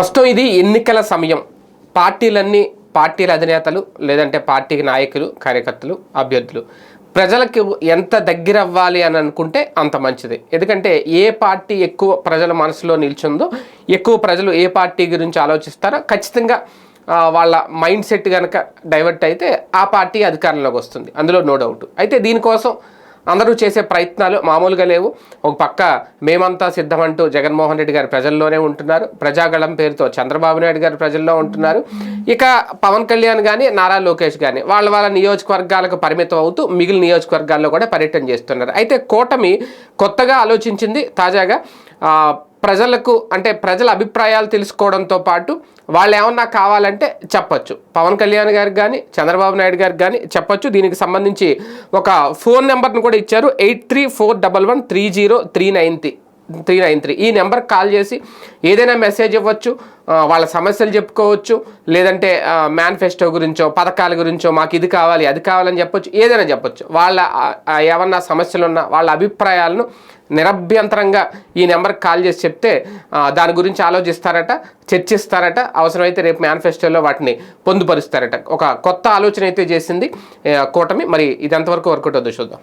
ప్రస్తుతం ఇది ఎన్నికల సమయం. పార్టీలన్నీ పార్టీల అధినేతలు లేదంటే పార్టీ నాయకులు కార్యకర్తలు అభ్యర్థులు. ప్రజలకు ఎంత దగ్గర అవ్వాలి అని అనుకుంటే అంత మంచిది. ఎందుకంటే ఏ పార్టీ ఎక్కువ ప్రజల మనసులో నిల్చుందో ఎక్కువ ప్రజలు ఏ పార్టీ గురించి ఆలోచిస్తారో ఖచ్చితంగా వాళ్ళ మైండ్ సెట్ కనుక డైవర్ట్ అయితే ఆ పార్టీ అధికారంలోకి వస్తుంది. అందులో నో డౌట్. అయితే దీనికోసం అందరూ చేసే ప్రయత్నాలు మామూలుగా లేవు. ఒక పక్క మేమంతా సిద్ధమంటూ జగన్మోహన్ రెడ్డి గారు ప్రజల్లోనే ఉంటున్నారు. ప్రజాగళం పేరుతో చంద్రబాబు నాయుడు గారు ప్రజల్లో ఉంటున్నారు. ఇక పవన్ కళ్యాణ్ కానీ నారా లోకేష్ కానీ వాళ్ళ వాళ్ళ నియోజకవర్గాలకు పరిమితం అవుతూ మిగిలిన నియోజకవర్గాల్లో కూడా పర్యటన చేస్తున్నారు. అయితే కూటమి కొత్తగా ఆలోచించింది తాజాగా ప్రజలకు అంటే ప్రజల అభిప్రాయాలు తెలుసుకోవడంతో పాటు వాళ్ళు ఏమన్నా కావాలంటే చెప్పచ్చు. పవన్ కళ్యాణ్ గారికి కానీ చంద్రబాబు నాయుడు గారికి కానీ చెప్పచ్చు. దీనికి సంబంధించి ఒక ఫోన్ నెంబర్ను కూడా ఇచ్చారు. Eight three four double one three zero three nine three nine three ఈ నెంబర్కి కాల్ చేసి ఏదైనా మెసేజ్ ఇవ్వచ్చు వాళ్ళ సమస్యలు చెప్పుకోవచ్చు లేదంటే మేనిఫెస్టో గురించో పథకాల గురించో మాకు ఇది కావాలి అది కావాలని చెప్పొచ్చు ఏదైనా చెప్పొచ్చు. వాళ్ళ ఏమన్నా సమస్యలు ఉన్నా వాళ్ళ అభిప్రాయాలను నిరభ్యంతరంగా ఈ నెంబర్కి కాల్ చేసి చెప్తే దాని గురించి ఆలోచిస్తారట చర్చిస్తారట అవసరమైతే రేపు మేనిఫెస్టోలో వాటిని పొందుపరుస్తారట. ఒక కొత్త ఆలోచన అయితే చేసింది కూటమి. మరి ఇదంతవరకు వర్కౌట్ అవుతుంది చూద్దాం.